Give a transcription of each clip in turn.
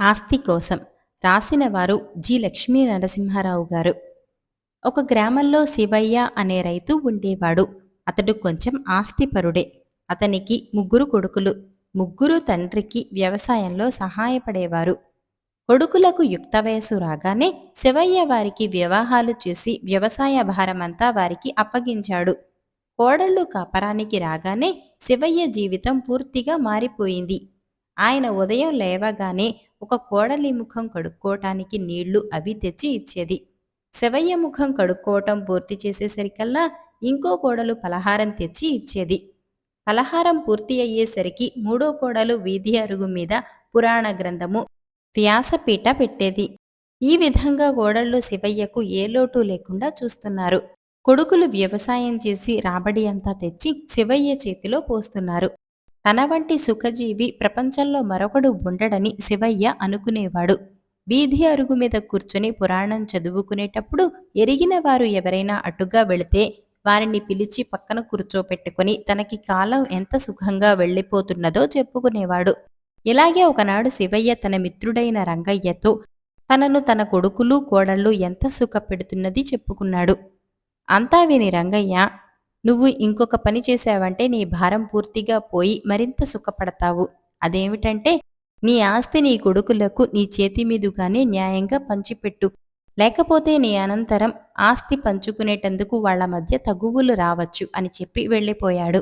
ఆస్తి కోసం రాసిన వారు జి. లక్ష్మీ నరసింహారావు గారు. ఒక గ్రామంలో శివయ్య అనే రైతు ఉండేవాడు. అతడు కొంచెం ఆస్తిపరుడే. అతనికి ముగ్గురు కొడుకులు. ముగ్గురు తండ్రికి వ్యవసాయంలో సహాయపడేవారు. కొడుకులకు యుక్త వయసు రాగానే శివయ్య వారికి వివాహాలు చేసి వ్యవసాయ భారమంతా వారికి అప్పగించాడు. కోడళ్ళు కాపరానికి రాగానే శివయ్య జీవితం పూర్తిగా మారిపోయింది. ఆయన ఉదయం లేవగానే ఒక కోడలి ముఖం కడుక్కోవటానికి నీళ్ళు అవి తెచ్చి ఇచ్చేది. శివయ్య ముఖం కడుక్కోవటం పూర్తి చేసేసరికల్లా ఇంకో కోడలు పలహారం తెచ్చి ఇచ్చేది. పలహారం పూర్తి అయ్యేసరికి మూడో కోడలు వీధి అరుగు మీద పురాణ గ్రంథము వ్యాసపీఠ పెట్టేది. ఈ విధంగా కోడళ్ళు శివయ్యకు ఏ లోటు లేకుండా చూస్తున్నారు. కొడుకులు వ్యవసాయం చేసి రాబడి అంతా తెచ్చి శివయ్య చేతిలో పోస్తున్నారు. తన వంటి సుఖజీవి ప్రపంచంలో మరొకడు ఉండడని శివయ్య అనుకునేవాడు. వీధి అరుగు మీద కూర్చుని పురాణం చదువుకునేటప్పుడు ఎరిగిన వారు ఎవరైనా అటుగా వెళితే వారిని పిలిచి పక్కన కూర్చోపెట్టుకుని తనకి కాలం ఎంత సుఖంగా వెళ్ళిపోతున్నదో చెప్పుకునేవాడు. ఇలాగే ఒకనాడు శివయ్య తన మిత్రుడైన రంగయ్యతో తనను తన కొడుకులు కోడళ్ళు ఎంత సుఖపెడుతున్నది చెప్పుకున్నాడు. అంతా విని రంగయ్య నువ్వు ఇంకొక పని చేశావంటే నీ భారం పూర్తిగా పోయి మరింత సుఖపడతావు. అదేమిటంటే నీ ఆస్తి నీ కొడుకులకు నీ చేతి మీదుగానే న్యాయంగా పంచిపెట్టు. లేకపోతే నీ అనంతరం ఆస్తి పంచుకునేటందుకు వాళ్ళ మధ్య తగువులు రావచ్చు అని చెప్పి వెళ్ళిపోయాడు.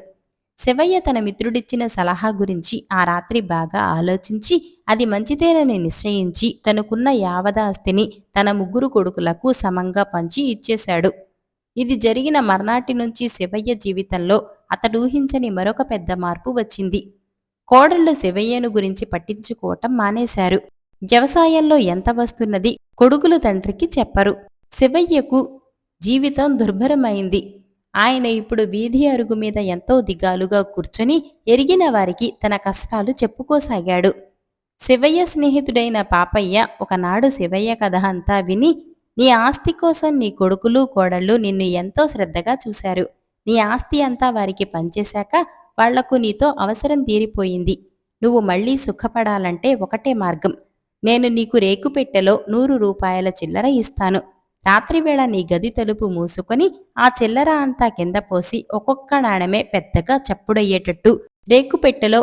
శివయ్య తన మిత్రుడిచ్చిన సలహా గురించి ఆ రాత్రి బాగా ఆలోచించి అది మంచిదేనని నిశ్చయించి తనకున్న యావదాస్తిని తన ముగ్గురు కొడుకులకు సమంగా పంచి ఇచ్చేశాడు. ఇది జరిగిన మర్నాటి నుంచి శివయ్య జీవితంలో అతడు ఊహించని మరొక పెద్ద మార్పు వచ్చింది. కోడళ్ళు శివయ్యను గురించి పట్టించుకోవటం మానేశారు. వ్యవసాయంలో ఎంత వస్తున్నది కొడుకులు తండ్రికి చెప్పరు. శివయ్యకు జీవితం దుర్భరమైంది. ఆయన ఇప్పుడు వీధి అరుగు మీద ఎంతో దిగాలుగా కూర్చొని ఎరిగిన వారికి తన కష్టాలు చెప్పుకోసాగాడు. శివయ్య స్నేహితుడైన పాపయ్య ఒకనాడు శివయ్య కథ అంతా విని నీ ఆస్తి కోసం నీ కొడుకులు కోడళ్ళు నిన్ను ఎంతో శ్రద్ధగా చూశారు. నీ ఆస్తి అంతా వారికి పనిచేశాక వాళ్ళకు నీతో అవసరం తీరిపోయింది. నువ్వు మళ్ళీ సుఖపడాలంటే ఒకటే మార్గం. నేను నీకు రేకుపెట్టెలో నూరు రూపాయల చిల్లర ఇస్తాను. రాత్రివేళ నీ గది తలుపు మూసుకొని ఆ చిల్లర అంతా కింద పోసి ఒక్కొక్క నాణమే పెద్దగా చప్పుడయ్యేటట్టు రేకుపెట్టెలో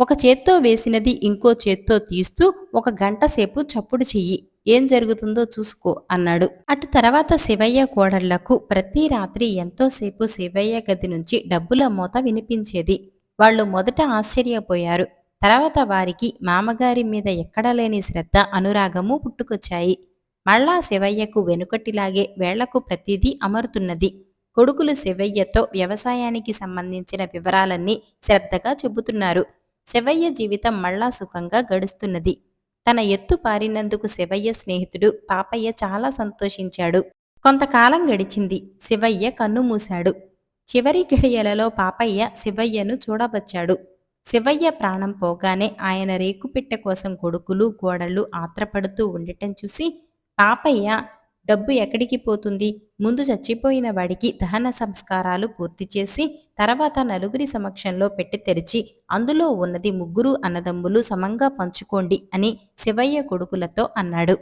ఒక చేత్తో వేసినది ఇంకో చేత్తో తీస్తూ ఒక గంట సేపు చప్పుడు చెయ్యి. ఏం జరుగుతుందో చూసుకో అన్నాడు. అటు తర్వాత శివయ్య కోడళ్ళకు ప్రతి రాత్రి ఎంతోసేపు శివయ్య గది నుంచి డబ్బుల మోత వినిపించేది. వాళ్ళు మొదట ఆశ్చర్యపోయారు. తర్వాత వారికి మామగారి మీద ఎక్కడా లేని శ్రద్ధ అనురాగము పుట్టుకొచ్చాయి. మళ్ళా శివయ్యకు వెనుకటిలాగే వేళ్ళకు ప్రతిదీ అమరుతున్నది. కొడుకులు శివయ్యతో వ్యవసాయానికి సంబంధించిన వివరాలన్నీ శ్రద్ధగా చెబుతున్నారు. శివయ్య జీవితం మళ్ళా సుఖంగా గడుస్తున్నది. తన ఎత్తు పారినందుకు శివయ్య స్నేహితుడు పాపయ్య చాలా సంతోషించాడు. కొంతకాలం గడిచింది శివయ్య కన్ను మూశాడు. చివరి గడియలలో పాపయ్య శివయ్యను చూడవచ్చాడు. శివయ్య ప్రాణం పోగానే ఆయన రేకుపిట్ట కోసం కొడుకులు కోడళ్ళు ఆత్రపడుతూ ఉండటం చూసి పాపయ్య డబ్బు ఎక్కడికి పోతుంది? ముందు చచ్చిపోయిన వాడికి దహన సంస్కారాలు పూర్తి చేసి తర్వాత నలుగురి సమక్షంలో పెట్టి తెరిచి అందులో ఉన్నది ముగ్గురు అన్నదమ్ములు సమంగా పంచుకోండి అని శివయ్య కొడుకులతో అన్నాడు.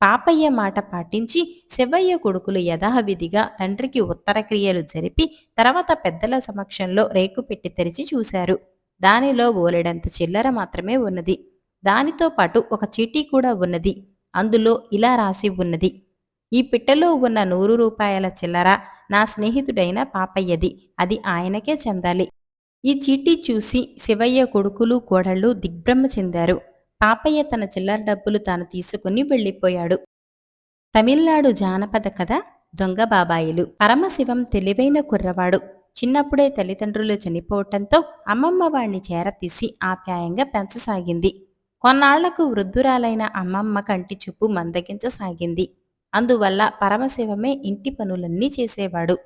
పాపయ్య మాట పాటించి శివయ్య కొడుకులు యథావిధిగా తండ్రికి ఉత్తర క్రియలు జరిపి తర్వాత పెద్దల సమక్షంలో రేకు పెట్టి తెరిచి చూశారు. దానిలో ఓలెడంత చిల్లర మాత్రమే ఉన్నది. దానితో పాటు ఒక చీటీ కూడా ఉన్నది. అందులో ఇలా రాసి ఉన్నది. ఈ పిట్టలో ఉన్న నూరు రూపాయల చిల్లర నా స్నేహితుడైన పాపయ్యది. అది ఆయనకే చెందాలి. ఈ చీటీ చూసి శివయ్య కొడుకులు కోడళ్ళు దిగ్భ్రమ చెందారు. పాపయ్య తన చిల్లర డబ్బులు తాను తీసుకుని వెళ్ళిపోయాడు. తమిళనాడు జానపద కథ దొంగ బాబాయిలు. పరమశివం తెలివైన కుర్రవాడు. చిన్నప్పుడే తల్లిదండ్రులు చనిపోవటంతో అమ్మమ్మ వాణ్ణి చేరతీసి ఆప్యాయంగా పెంచసాగింది. కొన్నాళ్ళకు వృద్ధురాలైన అమ్మమ్మ కంటి చూపు మందగించసాగింది. అందువల్ల పరమశివమే ఇంటి పనులన్నీ చేసేవాడు.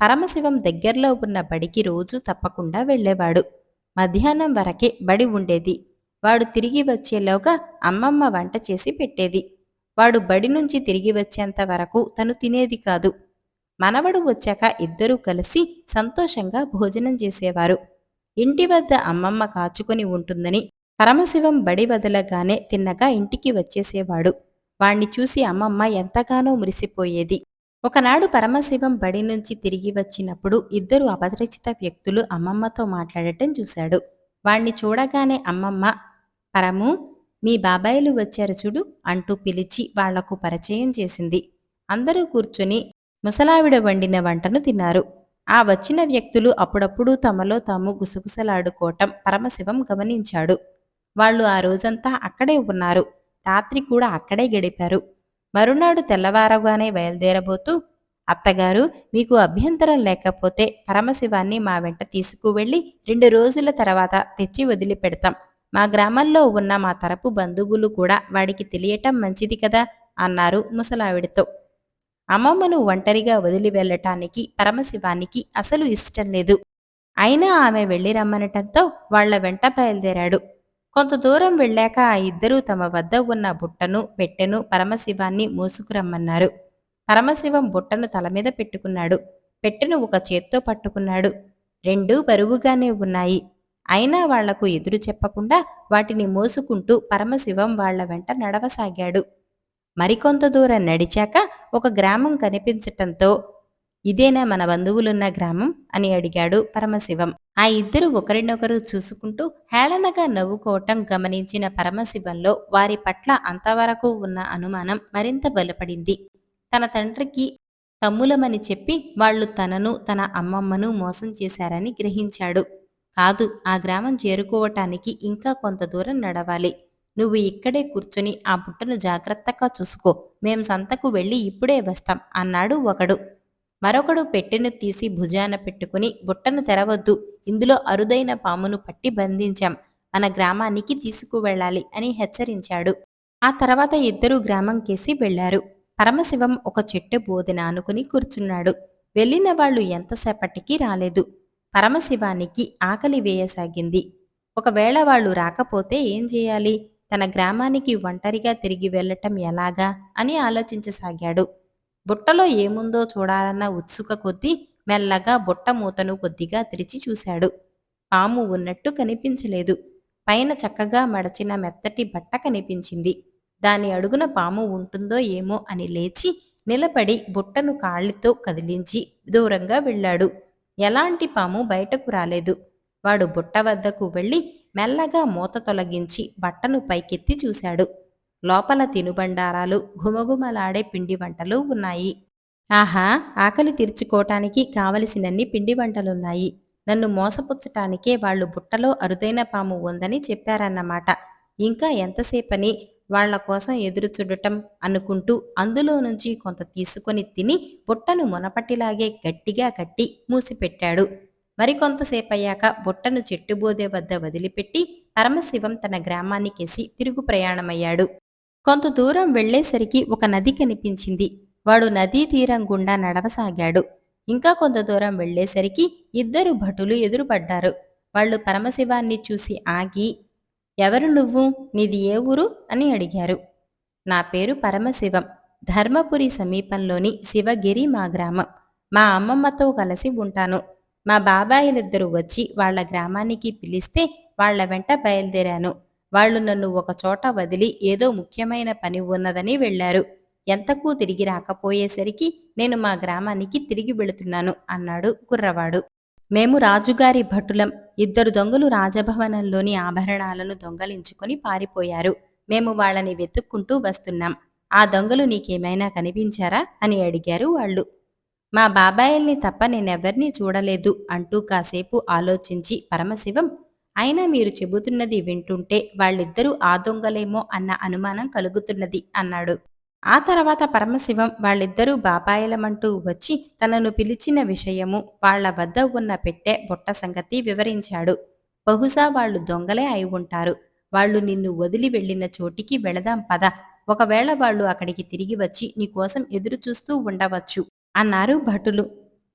పరమశివం దగ్గరలో ఉన్న బడికి రోజు తప్పకుండా వెళ్ళేవాడు. మధ్యాహ్నం వరకే బడి ఉండేది. వాడు తిరిగి వచ్చేలోగా అమ్మమ్మ వంట చేసి పెట్టేది. వాడు బడి నుంచి తిరిగి వచ్చేంత వరకు తను తినేది కాదు. మనవడు వచ్చాక ఇద్దరూ కలిసి సంతోషంగా భోజనం చేసేవారు. ఇంటి వద్ద అమ్మమ్మ కాచుకొని ఉంటుందని పరమశివం బడి వదలగానే తిన్నగా ఇంటికి వచ్చేసేవాడు. వాణ్ణి చూసి అమ్మమ్మ ఎంతగానో మురిసిపోయేది. ఒకనాడు పరమశివం బడి నుంచి తిరిగి వచ్చినప్పుడు ఇద్దరు అపరిచిత వ్యక్తులు అమ్మమ్మతో మాట్లాడటం చూశాడు. వాణ్ణి చూడగానే అమ్మమ్మ పరము మీ బాబాయిలు వచ్చారు చూడు అంటూ పిలిచి వాళ్ళకు పరిచయం చేసింది. అందరూ కూర్చుని ముసలావిడ వండిన వంటను తిన్నారు. ఆ వచ్చిన వ్యక్తులు అప్పుడప్పుడు తమలో తాము గుసగుసలాడుకోవటం పరమశివం గమనించాడు. వాళ్ళు ఆ రోజంతా అక్కడే ఉన్నారు. రాత్రి కూడా అక్కడే గడిపారు. మరునాడు తెల్లవారగానే బయలుదేరబోతూ అత్తగారు మీకు అభ్యంతరం లేకపోతే పరమశివాన్ని మా వెంట తీసుకువెళ్ళి రెండు రోజుల తర్వాత తెచ్చి వదిలిపెడతాం. మా గ్రామంలో ఉన్న మా తరపు బంధువులు కూడా వాడికి తెలియటం మంచిది కదా అన్నారు ముసలావిడితో. అమ్మమ్మను ఒంటరిగా వదిలి వెళ్ళటానికి పరమశివానికి అసలు ఇష్టం లేదు. అయినా ఆమె వెళ్ళి రమ్మనటంతో వాళ్ళ వెంట బయలుదేరాడు. కొంత దూరం వెళ్ళాక ఆ ఇద్దరూ తమ వద్ద ఉన్న బుట్టను పెట్టెను పరమశివాన్ని మోసుకురమ్మన్నారు. పరమశివం బుట్టను తల మీద పెట్టుకున్నాడు. పెట్టెను ఒక చేత్తో పట్టుకున్నాడు. రెండూ బరువుగానే ఉన్నాయి. అయినా వాళ్ళకు ఎదురు చెప్పకుండా వాటిని మోసుకుంటూ పరమశివం వాళ్ళ వెంట నడవసాగాడు. మరికొంత దూరం నడిచాక ఒక గ్రామం కనిపించటంతో ఇదేనా మన బంధువులున్న గ్రామం? అని అడిగాడు పరమశివం. ఆ ఇద్దరు ఒకరినొకరు చూసుకుంటూ హేళనగా నవ్వుకోవటం గమనించిన పరమశివంలో వారి పట్ల అంతవరకు ఉన్న అనుమానం మరింత బలపడింది. తన తండ్రికి తమ్ములమని చెప్పి వాళ్ళు తనను తన అమ్మమ్మను మోసం చేశారని గ్రహించాడు. కాదు ఆ గ్రామం చేరుకోవటానికి ఇంకా కొంత దూరం నడవాలి. నువ్వు ఇక్కడే కూర్చుని ఆ బుట్టను జాగ్రత్తగా చూసుకో. మేం సంతకు వెళ్ళి ఇప్పుడే వస్తాం అన్నాడు ఒకడు. మరొకడు పెట్టెను తీసి భుజాన పెట్టుకుని బుట్టను తెరవద్దు ఇందులో అరుదైన పామును పట్టి బంధించాం మన గ్రామానికి తీసుకువెళ్ళాలి అని హెచ్చరించాడు. ఆ తర్వాత ఇద్దరూ గ్రామం కేసి వెళ్ళారు పరమశివం ఒక చెట్టు బోధన అనుకుని కూర్చున్నాడు. వెళ్ళిన వాళ్ళు ఎంతసేపటికి రాలేదు. పరమశివానికి ఆకలి వేయసాగింది. ఒకవేళ వాళ్ళు రాకపోతే ఏం చేయాలి? తన గ్రామానికి ఒంటరిగా తిరిగి వెళ్ళటం ఎలాగా? అని ఆలోచించసాగాడు. బుట్టలో ఏముందో చూడాలన్న ఉత్సుక కొద్దీ మెల్లగా బుట్ట మూతను కొద్దిగా తెరిచి చూశాడు. పాము ఉన్నట్టు కనిపించలేదు. పైన చక్కగా మడచిన మెత్తటి బట్ట కనిపించింది. దాని అడుగున పాము ఉంటుందో ఏమో అని లేచి నిలబడి బుట్టను కాళ్ళతో కదిలించి దూరంగా వెళ్ళాడు. ఎలాంటి పాము బయటకు రాలేదు. వాడు బుట్ట వద్దకు వెళ్ళి మెల్లగా మూత తొలగించి బట్టను పైకెత్తి చూశాడు. లోపల తినుబండారాలు ఘుమఘుమలాడే పిండి వంటలు ఉన్నాయి. ఆహా ఆకలి తీర్చుకోవటానికి కావలసినన్ని పిండి వంటలున్నాయి. నన్ను మోసపుచ్చటానికే వాళ్ళు బుట్టలో అరుదైన పాము ఉందని చెప్పారన్నమాట. ఇంకా ఎంతసేపని వాళ్ళ కోసం ఎదురు చూడటం అనుకుంటూ అందులో నుంచి కొంత తీసుకొని తిని బుట్టను మునపటిలాగే గట్టిగా కట్టి మూసిపెట్టాడు. మరికొంతసేపయ్యాక బుట్టను చెట్టుబోదె వద్ద వదిలిపెట్టి పరమశివం తన గ్రామానికేసి తిరుగు ప్రయాణమయ్యాడు. కొంత దూరం వెళ్ళేసరికి ఒక నది కనిపించింది. వాడు నదీ తీరం గుండా నడవసాగాడు. ఇంకా కొంత దూరం వెళ్ళేసరికి ఇద్దరు భటులు ఎదురుపడ్డారు. వాళ్ళు పరమశివాన్ని చూసి ఆగి ఎవరు నువ్వు? నీది ఏ ఊరు? అని అడిగారు. నా పేరు పరమశివం. ధర్మపురి సమీపంలోని శివగిరి మా గ్రామం. మా అమ్మమ్మతో కలిసి ఉంటాను. మా బాబాయిలిద్దరూ వచ్చి వాళ్ళ గ్రామానికి పిలిస్తే వాళ్ళ వెంట బయలుదేరాను. వాళ్ళు నన్ను ఒక చోట వదిలి ఏదో ముఖ్యమైన పని ఉన్నదని వెళ్ళారు ఎంతకూ తిరిగి రాకపోయేసరికి నేను మా గ్రామానికి తిరిగి వెళుతున్నాను అన్నాడు కుర్రవాడు. మేము రాజుగారి భటులం. ఇద్దరు దొంగలు రాజభవనంలోని ఆభరణాలను దొంగలించుకుని పారిపోయారు. మేము వాళ్ళని వెతుక్కుంటూ వస్తున్నాం. ఆ దొంగలు నీకేమైనా కనిపించారా? అని అడిగారు వాళ్ళు. మా బాబాయిల్ని తప్ప నేనెవర్నీ చూడలేదు అంటూ కాసేపు ఆలోచించి పరమశివం అయినా మీరు చెబుతున్నది వింటుంటే వాళ్ళిద్దరూ ఆ దొంగలేమో అన్న అనుమానం కలుగుతున్నది అన్నాడు. ఆ తర్వాత పరమశివం వాళ్ళిద్దరూ బాబాయిలమంటూ వచ్చి తనను పిలిచిన విషయము వాళ్ళ వద్ద ఉన్న పెట్టె బుట్ట సంగతి వివరించాడు. బహుశా వాళ్ళు దొంగలే అయి ఉంటారు. వాళ్ళు నిన్ను వదిలి వెళ్ళిన చోటికి వెళదాం పద. ఒకవేళ వాళ్ళు అక్కడికి తిరిగి వచ్చి నీకోసం ఎదురుచూస్తూ ఉండవచ్చు అన్నారు భటులు.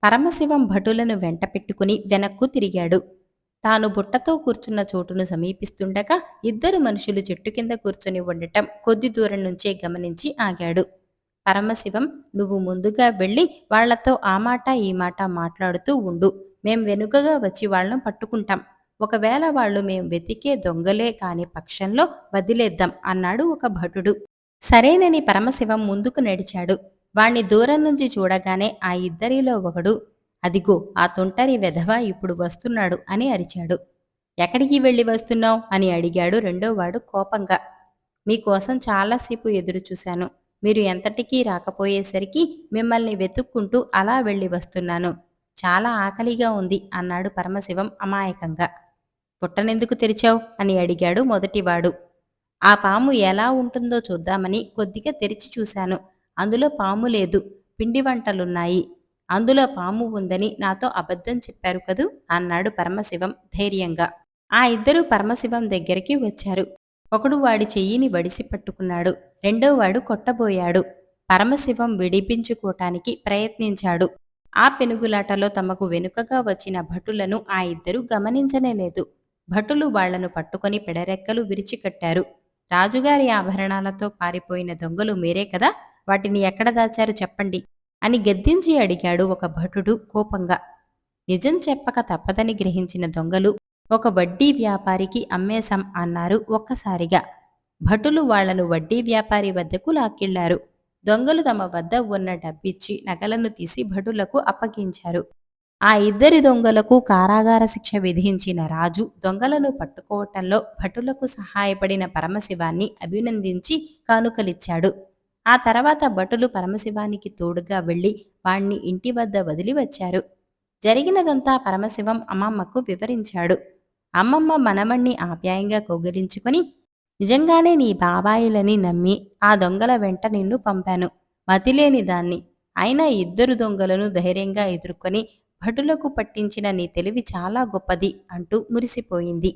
పరమశివం భటులను వెంట పెట్టుకుని వెనక్కు తిరిగాడు. తాను బుట్టతో కూర్చున్న చోటును సమీపిస్తుండగా ఇద్దరు మనుషులు చెట్టు కింద కూర్చొని ఉండటం కొద్ది దూరం నుంచే గమనించి ఆగాడు. పరమశివం నువ్వు ముందుగా వెళ్ళి వాళ్ళతో ఆ మాట ఈ మాట మాట్లాడుతూ ఉండు. మేం వెనుకగా వచ్చి వాళ్ళను పట్టుకుంటాం. ఒకవేళ వాళ్ళు మేం వెతికే దొంగలే కాని పక్షంలో వదిలేద్దాం అన్నాడు ఒక భటుడు. సరేనని పరమశివం ముందుకు నడిచాడు. వాణ్ణి దూరం నుంచి చూడగానే ఆ ఇద్దరిలో ఒకడు అదిగో ఆ తొంటరి వెధవ ఇప్పుడు వస్తున్నాడు అని అరిచాడు. ఎక్కడికి వెళ్ళి వస్తున్నావు? అని అడిగాడు రెండోవాడు కోపంగా. మీకోసం చాలాసేపు ఎదురు చూశాను. మీరు ఎంతటికీ రాకపోయేసరికి మిమ్మల్ని వెతుక్కుంటూ అలా వెళ్ళి వస్తున్నాను. చాలా ఆకలిగా ఉంది అన్నాడు పరమశివం అమాయకంగా. పుట్టనెందుకు తెరిచావు? అని అడిగాడు మొదటివాడు. ఆ పాము ఎలా ఉంటుందో చూద్దామని కొద్దిగా తెరిచి చూశాను. అందులో పాము లేదు. పిండి వంటలున్నాయి. అందులో పాము ఉందని నాతో అబద్ధం చెప్పారు కదూ? అన్నాడు పరమశివం ధైర్యంగా. ఆ ఇద్దరు పరమశివం దగ్గరికి వచ్చారు. ఒకడు వాడి చెయ్యిని వడిసి పట్టుకున్నాడు. రెండో వాడు కొట్టబోయాడు. పరమశివం విడిపించుకోటానికి ప్రయత్నించాడు. ఆ పెనుగులాటలో తమకు వెనుకగా వచ్చిన భటులను ఆ ఇద్దరు గమనించనేలేదు భటులు వాళ్ళను పట్టుకొని పెడరెక్కలు విరిచికట్టారు రాజుగారి ఆభరణాలతో పారిపోయిన దొంగలు మీరే కదా? వాటిని ఎక్కడ దాచారు చెప్పండి. అని గద్దించి అడిగాడు ఒక భటుడు కోపంగా. నిజం చెప్పక తప్పదని గ్రహించిన దొంగలు ఒక వడ్డీ వ్యాపారికి అమ్మేశాం అన్నారు ఒక్కసారిగా. భటులు వాళ్ళను వడ్డీ వ్యాపారి వద్దకు లాక్కెళ్ళారు. దొంగలు తమ వద్ద ఉన్న డబ్బిచ్చి నగలను తీసి భటులకు అప్పగించారు. ఆ ఇద్దరి దొంగలకు కారాగార శిక్ష విధించిన రాజు దొంగలను పట్టుకోవటంలో భటులకు సహాయపడిన పరమశివాన్ని అభినందించి కానుకలిచ్చాడు. ఆ తర్వాత భటులు పరమశివానికి తోడుగా వెళ్ళి వాణ్ణి ఇంటి వద్ద వదిలి వచ్చారు. జరిగినదంతా పరమశివం అమ్మమ్మకు వివరించాడు. అమ్మమ్మ మనమణ్ణి ఆప్యాయంగా కౌగిలించుకొని నిజంగానే నీ బాబాయిలని నమ్మి ఆ దొంగల వెంట నిన్ను పంపాను. మతిలేని దాన్ని. అయినా ఇద్దరు దొంగలను ధైర్యంగా ఎదుర్కొని భటులకు పట్టించిన నీ తెలివి చాలా గొప్పది అంటూ మురిసిపోయింది.